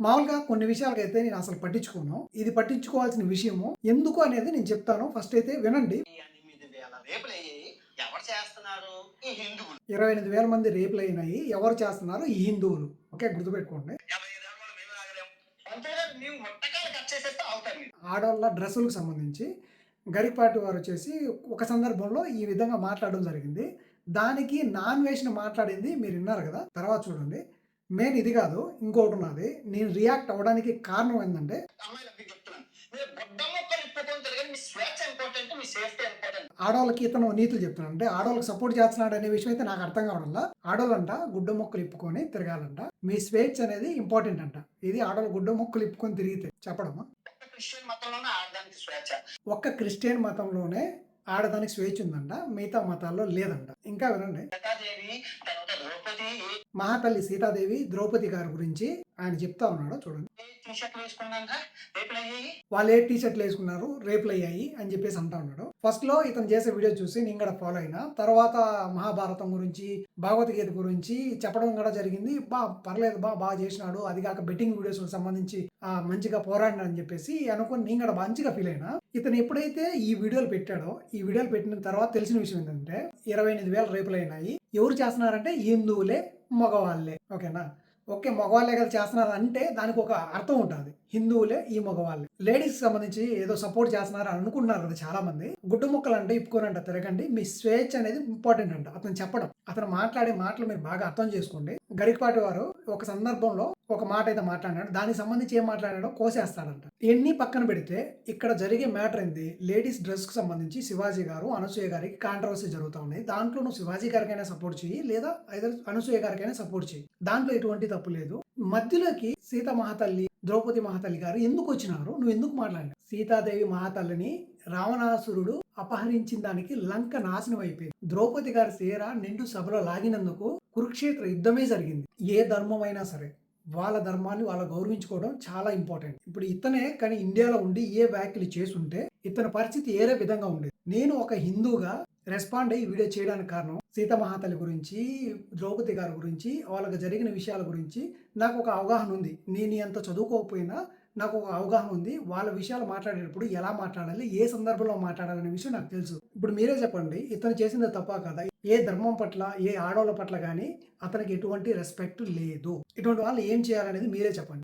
మామూలుగా కొన్ని విషయాలకైతే నేను అసలు పట్టించుకోను. ఇది పట్టించుకోవాల్సిన విషయము. ఎందుకు అనేది నేను చెప్తాను. ఫస్ట్ అయితే వినండి. ఇరవై ఎనిమిది వేల మంది రేపులు అయినాయి. ఎవరు చేస్తున్నారు? ఈ హిందువులు. ఓకే గుర్తుపెట్టుకోండి. ఆడవాళ్ళ డ్రెస్సులకు సంబంధించి గరికపాటి వారు వచ్చేసి ఒక సందర్భంలో ఈ విధంగా మాట్లాడడం జరిగింది. దానికి నాన్ వేసిన మాట్లాడింది మీరు విన్నారు కదా. తర్వాత చూడండి. మెయిన్ ఇది కాదు ఇంకోటి ఉన్నది. నేను రియాక్ట్ అవ్వడానికి కారణం ఏంటంటే చెప్తున్నాను. ఆడవాళ్ళకి ఇతను నీతులు చెప్తున్నాడు. అంటే ఆడవాళ్ళకి సపోర్ట్ చేస్తున్నాడు అనే విషయం అయితే నాకు అర్థం కావడంలా. ఆడవాళ్ళంట గుడ్డ మొక్కలు ఇప్పుకొని తిరగాలంట. మీ స్వేచ్ఛ అనేది ఇంపార్టెంట్ అంట. ఇది ఆడవాళ్ళు గుడ్డ మొక్కలు ఇప్పుకొని తిరిగితే చెప్పడమా? స్వేచ్ఛ. ఒక్క క్రిస్టియన్ మతంలోనే ఆడదానికి స్వేచ్ఛ ఉందంట. మిగతా మతాల్లో లేదంట. ఇంకా వినండి మహాతల్లి సీతాదేవి ద్రౌపది గారి గురించి ఆయన చెప్తా ఉన్నాడు చూడండి. వాళ్ళు ఏ టీ షర్ట్లు వేసుకున్నారు? రేపులు అయ్యాయి అని చెప్పేసి అంటా ఉన్నాడు. ఫస్ట్లో ఇతను చేసే వీడియో చూసి నేను కూడా ఫాలో అయినా తర్వాత మహాభారతం గురించి భగవద్గీత గురించి చెప్పడం కూడా జరిగింది. బా పర్లేదు బా బాగా చేసినాడు. అది కాక బెట్టింగ్ వీడియోస్ సంబంధించి ఆ మంచిగా పోరాడినా అని చెప్పేసి అనుకుని నేను కూడా మంచిగా ఫీల్ అయినా. ఇతను ఎప్పుడైతే ఈ వీడియోలు పెట్టాడో ఈ వీడియోలు పెట్టిన తర్వాత తెలిసిన విషయం ఏంటంటే ఇరవై ఎనిమిది వేల రేపులు అయినాయి ఎవరు చేస్తున్నారంటే హిందువులే మగవాళ్ళే. ఓకేనా? ఓకే మగవాళ్ళే కదా చేస్తున్నారు అంటే దానికి ఒక అర్థం ఉంటుంది. హిందువులే ఈ మగవాళ్ళే. లేడీస్ సంబంధించి ఏదో సపోర్ట్ చేస్తున్నారు అని అనుకుంటున్నారు కదా చాలా మంది గుడ్డు ముక్కలు అంటే ఇప్పుకోనంట తిరగండి. మీ స్వేచ్ఛ అనేది ఇంపార్టెంట్ అంట. అతను చెప్పడం అతను మాట్లాడే మాటలు మీరు బాగా అర్థం చేసుకోండి. గరికపాటి వారు ఒక సందర్భంలో ఒక మాట అయితే మాట్లాడాడు దానికి సంబంధించి ఏం మాట్లాడాడో కోసేస్తాడంట. ఎన్ని పక్కన పెడితే ఇక్కడ జరిగే మ్యాటర్ ఏంది? లేడీస్ డ్రెస్కు సంబంధించి శివాజీ గారు అనసూయ గారికి కాంట్రవర్సీ జరుగుతూ ఉన్నాయి. దాంట్లో నువ్వు శివాజీ గారికైనా సపోర్ట్ చేయి లేదా ఐదర్ అనసూయ గారికైనా సపోర్ట్ చేయి దాంట్లో ఎటువంటి తప్పు లేదు. మధ్యలోకి సీత మహాతల్లి ద్రౌపది మహాతల్లి గారు ఎందుకు వచ్చినారు? నువ్వు ఎందుకు మాట్లాడినావు? సీతాదేవి మహాతల్లిని రావణాసురుడు అపహరించిన దానికి లంక నాశనం అయిపోయింది. ద్రౌపది గారి సేర నిండు సభలో లాగినందుకు కురుక్షేత్ర యుద్ధమే జరిగింది. ఏ ధర్మం అయినా సరే. వాళ్ళ ధర్మాన్ని వాళ్ళు గౌరవించుకోవడం చాలా ఇంపార్టెంట్. ఇప్పుడు ఇతనే కానీ ఇండియాలో ఉండి ఏ వ్యాఖ్యలు చేసుంటే ఇతని పరిస్థితి ఏరే విధంగా ఉండేది? నేను ఒక హిందూగా రెస్పాండ్ అయ్యి వీడియో చేయడానికి కారణం సీతమహాతలి గురించి ద్రౌపది గారి గురించి వాళ్ళకి జరిగిన విషయాల గురించి నాకు ఒక అవగాహన ఉంది. నేను ఎంత చదువుకోకపోయినా నాకు ఒక అవగాహన ఉంది. వాళ్ళ విషయాలు మాట్లాడేటప్పుడు ఎలా మాట్లాడాలి ఏ సందర్భంలో మాట్లాడాలనే విషయం నాకు తెలుసు. ఇప్పుడు మీరే చెప్పండి ఇతను చేసింది తప్ప కదా? ఏ ధర్మం పట్ల ఏ ఆడవాళ్ళ పట్ల కానీ అతనికి ఎటువంటి రెస్పెక్ట్ లేదు. ఇటువంటి వాళ్ళు ఏం చేయాలనేది మీరే చెప్పండి.